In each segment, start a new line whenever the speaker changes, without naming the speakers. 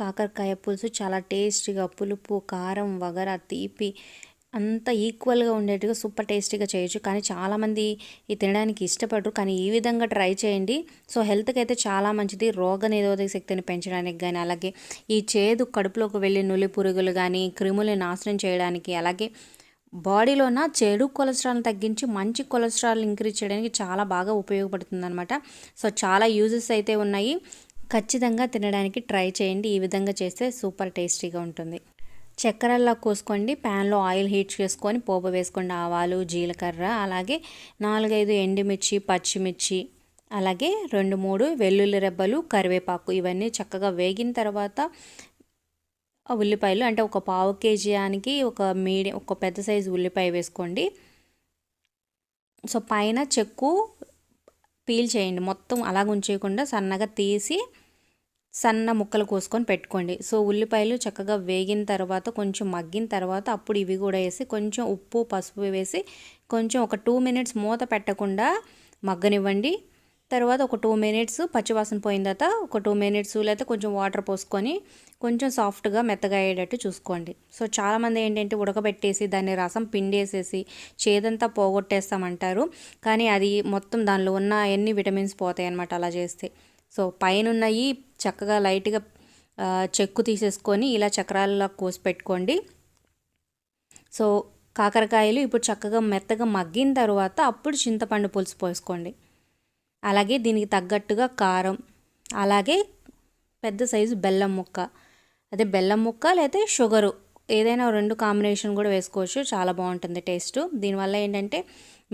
కాకరకాయ పులుసు చాలా టేస్టీగా పులుపు కారం వగర తీపి అంత ఈక్వల్గా ఉండేట్టుగా సూపర్ టేస్టీగా చేయొచ్చు. కానీ చాలామంది ఇది తినడానికి ఇష్టపడరు. కానీ ఈ విధంగా ట్రై చేయండి. సో హెల్త్కి అయితే చాలా మంచిది. రోగ నిరోధక శక్తిని పెంచడానికి కానీ అలాగే ఈ చేదు కడుపులోకి వెళ్ళి నులి పురుగులు కానీ క్రిములు నాశనం చేయడానికి అలాగే బాడీలోన చెడు కొలెస్ట్రాల్ తగ్గించి మంచి కొలెస్ట్రాల్ ఇంక్రీజ్ చేయడానికి చాలా బాగా ఉపయోగపడుతుంది అనమాట సో చాలా యూజెస్ అయితే ఉన్నాయి. ఖచ్చితంగా తినడానికి ట్రై చేయండి. ఈ విధంగా చేస్తే సూపర్ టేస్టీగా ఉంటుంది. చక్కెరల్లా కోసుకోండి. ప్యాన్లో ఆయిల్ హీట్ చేసుకొని పోపు వేసుకోండి. ఆవాలు జీలకర్ర అలాగే నాలుగైదు ఎండుమిర్చి పచ్చిమిర్చి అలాగే రెండు మూడు వెల్లుల్లి రెబ్బలు కరివేపాకు ఇవన్నీ చక్కగా వేగిన తర్వాత ఉల్లిపాయలు అంటే ఒక పావు కేజీయానికి ఒక మీడియం ఒక పెద్ద సైజు ఉల్లిపాయ వేసుకోండి. సో పైన చెక్కు పీల్ చేయండి. మొత్తం అలాగ ఉంచేయకుండా సన్నగా తీసి సన్న ముక్కలు కోసుకొని పెట్టుకోండి. సో ఉల్లిపాయలు చక్కగా వేగిన తర్వాత కొంచెం మగ్గిన తర్వాత అప్పుడు ఇవి కూడా వేసి కొంచెం ఉప్పు పసుపు వేసి కొంచెం ఒక టూ మినిట్స్ మూత పెట్టకుండా మగ్గనివ్వండి. తర్వాత ఒక టూ మినిట్స్ పచ్చివాసన పోయిన తర్వాత ఒక టూ మినిట్స్ లేకపోతే కొంచెం వాటర్ పోసుకొని కొంచెం సాఫ్ట్గా మెత్తగా అయ్యేటట్టు చూసుకోండి. సో చాలామంది ఏంటంటే ఉడకబెట్టేసి దాన్ని రసం పిండేసేసి చేదంతా పోగొట్టేస్తామంటారు. కానీ అది మొత్తం దానిలో ఉన్న ఎన్ని విటమిన్స్ పోతాయి అన్నమాట అలా చేస్తే. సో పైనున్నవి చక్కగా లైట్గా చెక్కు తీసేసుకొని ఇలా చక్రాలలో కోసి పెట్టుకోండి. సో కాకరకాయలు ఇప్పుడు చక్కగా మెత్తగా మగ్గిన తర్వాత అప్పుడు చింతపండు పులుసు పోసుకోండి. అలాగే దీనికి తగ్గట్టుగా కారం అలాగే పెద్ద సైజు బెల్లం ముక్క. అదే బెల్లం ముక్క లేదా షుగరు ఏదైనా రెండు కాంబినేషన్ కూడా వేసుకోవచ్చు. చాలా బాగుంటుంది టేస్ట్. దీనివల్ల ఏంటంటే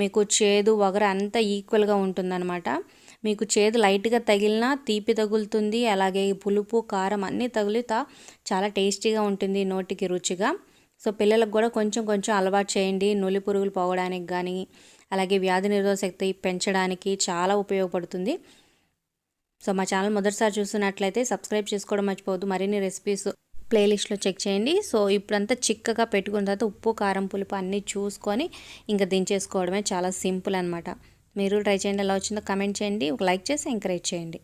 మీకు చేదు వగర అంతా ఈక్వల్గా ఉంటుందన్నమాట. మీకు చేదు లైట్గా తగిలినా తీపి తగులుతుంది అలాగే పులుపు కారం అన్నీ తగులుతా చాలా టేస్టీగా ఉంటుంది నోటికి రుచిగా. సో పిల్లలకు కూడా కొంచెం కొంచెం అలవాటు చేయండి. నులి పురుగులు పోవడానికి కానీ అలాగే వ్యాధి నిరోధక శక్తి పెంచడానికి చాలా ఉపయోగపడుతుంది. సో మా ఛానల్ మొదటిసారి చూస్తున్నట్లయితే సబ్స్క్రైబ్ చేసుకోవడం మర్చిపోవద్దు. మరిన్ని రెసిపీస్ ప్లేలిస్ట్లో చెక్ చేయండి. సో ఇప్పుడంతా చిక్కగా పెట్టుకున్న తర్వాత ఉప్పు కారం పులుపు అన్నీ చూసుకొని ఇంకా దించేసుకోవడమే చాలా సింపుల్ అనమాట మీరు ట్రై చేయండి ఎలా వచ్చిందో కమెంట్ చేయండి. ఒక లైక్ చేసి ఎంకరేజ్ చేయండి.